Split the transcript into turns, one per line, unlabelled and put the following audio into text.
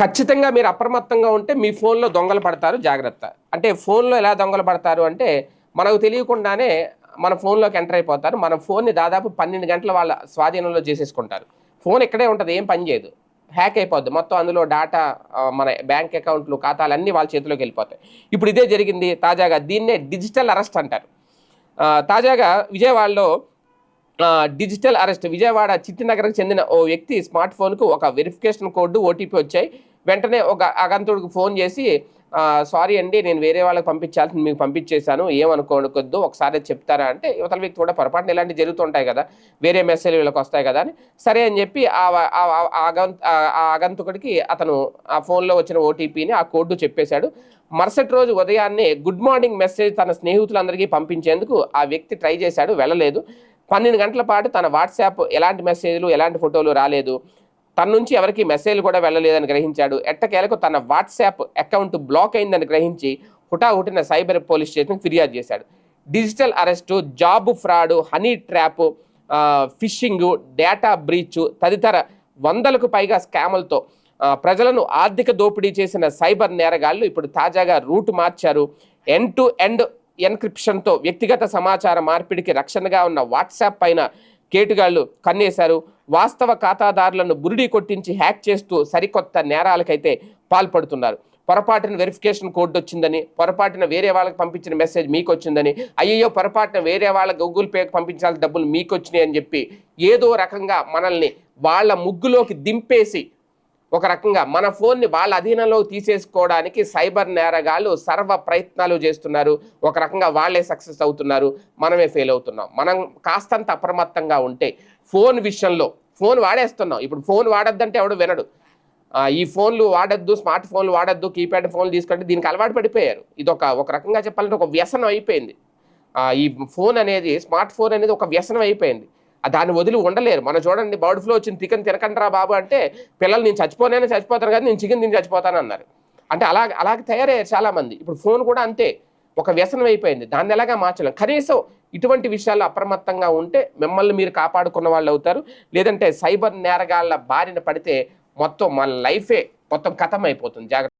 ఖచ్చితంగా మీరు అప్రమత్తంగా ఉంటే మీ ఫోన్లో దొంగలు పడతారు జాగ్రత్త. అంటే ఫోన్లో ఎలా దొంగలు పడతారు అంటే మనకు తెలియకుండానే మన ఫోన్లోకి ఎంటర్ అయిపోతారు. మన ఫోన్ని దాదాపు పన్నెండు గంటల వాళ్ళ స్వాధీనంలో చేసేసుకుంటారు. ఫోన్ ఇక్కడే ఉంటుంది ఏం పని చేయదు. హ్యాక్ అయిపోద్ది. మొత్తం అందులో డేటా మన బ్యాంక్ అకౌంట్లు ఖాతాలు అన్నీ వాళ్ళ చేతిలోకి వెళ్ళిపోతాయి. ఇప్పుడు ఇదే జరిగింది తాజాగా దీన్నే డిజిటల్ అరెస్ట్ అంటారు. తాజాగా విజయవాడలో డిజిటల్ అరెస్ట్. విజయవాడ చిట్టినగర్కి చెందిన ఓ వ్యక్తి స్మార్ట్ ఫోన్కు ఒక వెరిఫికేషన్ కోడ్ ఓటీపీ వచ్చాయి. వెంటనే ఒక అగంతుడికి ఫోన్ చేసి సారీ అండి నేను వేరే వాళ్ళకి పంపించాల్సింది మీకు పంపించేశాను ఏమనుకోకొద్దు ఒకసారి చెప్తారా? అంటే యువతల వ్యక్తి కూడా పొరపాటున ఇలాంటివి జరుగుతుంటాయి కదా వేరే మెసేజ్ వీళ్ళకి వస్తాయి కదా అని. సరే అని చెప్పి ఆ ఆ- ఆ- ఆ అగంతుకుడికి అతను ఆ ఫోన్లో వచ్చిన ఓటీపీని ఆ కోడ్ చెప్పేశాడు. మరుసటి రోజు ఉదయాన్నే గుడ్ మార్నింగ్ మెసేజ్ తన స్నేహితులందరికీ పంపించేందుకు ఆ వ్యక్తి ట్రై చేశాడు వెళ్ళలేదు. పన్నెండు గంటల పాటు తన వాట్సాప్ ఎలాంటి మెసేజ్లు ఎలాంటి ఫోటోలు రాలేదు. తన నుంచి ఎవరికి మెసేజ్ కూడా వెళ్ళలేదని గ్రహించాడు. ఎట్టకేలకు తన వాట్సాప్ అకౌంట్ బ్లాక్ అయిందని గ్రహించి హుటాహుటిన సైబర్ పోలీస్ స్టేషన్కి ఫిర్యాదు చేశాడు. Digital arrest job fraud honey trap phishing data breach తదితర వందలకు పైగా స్కాములతో ప్రజలను ఆర్థిక దోపిడీ చేసిన సైబర్ నేరగాళ్ళు ఇప్పుడు తాజాగా రూట్ మార్చారు. ఎండ్ టు ఎండ్ ఎన్క్రిప్షన్తో వ్యక్తిగత సమాచార మార్పిడికి రక్షణగా ఉన్న వాట్సాప్ పైన కేటుగాళ్ళు కన్నేశారు. వాస్తవ ఖాతాదారులను బురిడి కొట్టించి హ్యాక్ చేస్తూ సరికొత్త నేరాలకైతే పాల్పడుతున్నారు. పొరపాటున వెరిఫికేషన్ కోడ్ వచ్చిందని పొరపాటున వేరే వాళ్ళకి పంపించిన మెసేజ్ మీకు వచ్చిందని అయ్యో పొరపాటున వేరే వాళ్ళ గూగుల్ పేకి పంపించాల్సిన డబ్బులు మీకు వచ్చినాయి అని చెప్పి ఏదో రకంగా మనల్ని వాళ్ళ ముగ్గులోకి దింపేసి ఒక రకంగా మన ఫోన్ని వాళ్ళ అధీనంలో తీసేసుకోవడానికి సైబర్ నేరగాళ్ళు సర్వ ప్రయత్నాలు చేస్తున్నారు. ఒక రకంగా వాళ్ళే సక్సెస్ అవుతున్నారు. మనమే ఫెయిల్ అవుతున్నాం. మనం కాస్తంత అప్రమత్తంగా ఉంటే ఫోన్ విషయంలో ఫోన్ వాడేస్తున్నాం. ఇప్పుడు ఫోన్ వాడొద్దంటే ఎవడు వినడు. ఈ ఫోన్లు వాడద్దు స్మార్ట్ ఫోన్లు వాడద్దు కీప్యాడ్ ఫోన్లు తీసుకుంటే దీనికి అలవాటు పడిపోయారు. ఇది ఒక ఒక రకంగా చెప్పాలంటే ఒక వ్యసనం అయిపోయింది. ఈ ఫోన్ అనేది స్మార్ట్ ఫోన్ అనేది ఒక వ్యసనం అయిపోయింది. దాన్ని వదిలి ఉండలేరు. మనం చూడండి బర్డ్ ఫ్లో వచ్చింది చికెన్ తినకండిరా బాబు అంటే పిల్లలు నేను చచ్చిపోనైనా చచ్చిపోతాను కానీ నేను చికెన్ తిని చచ్చిపోతాను అన్నారు. అంటే అలా అలాగే తయారయ్యారు చాలా మంది ఇప్పుడు ఫోన్ కూడా అంతే. ఒక వ్యసనం అయిపోయింది. దాన్ని ఎలాగా మార్చలేం? కనీసం ఇటువంటి విషయాల్లో అప్రమత్తంగా ఉంటే మిమ్మల్ని మీరు కాపాడుకున్న వాళ్ళు అవుతారు. లేదంటే సైబర్ నేరగాళ్ళ బారిన పడితే మొత్తం మన లైఫే మొత్తం కథం అయిపోతుంది జాగ్రత్త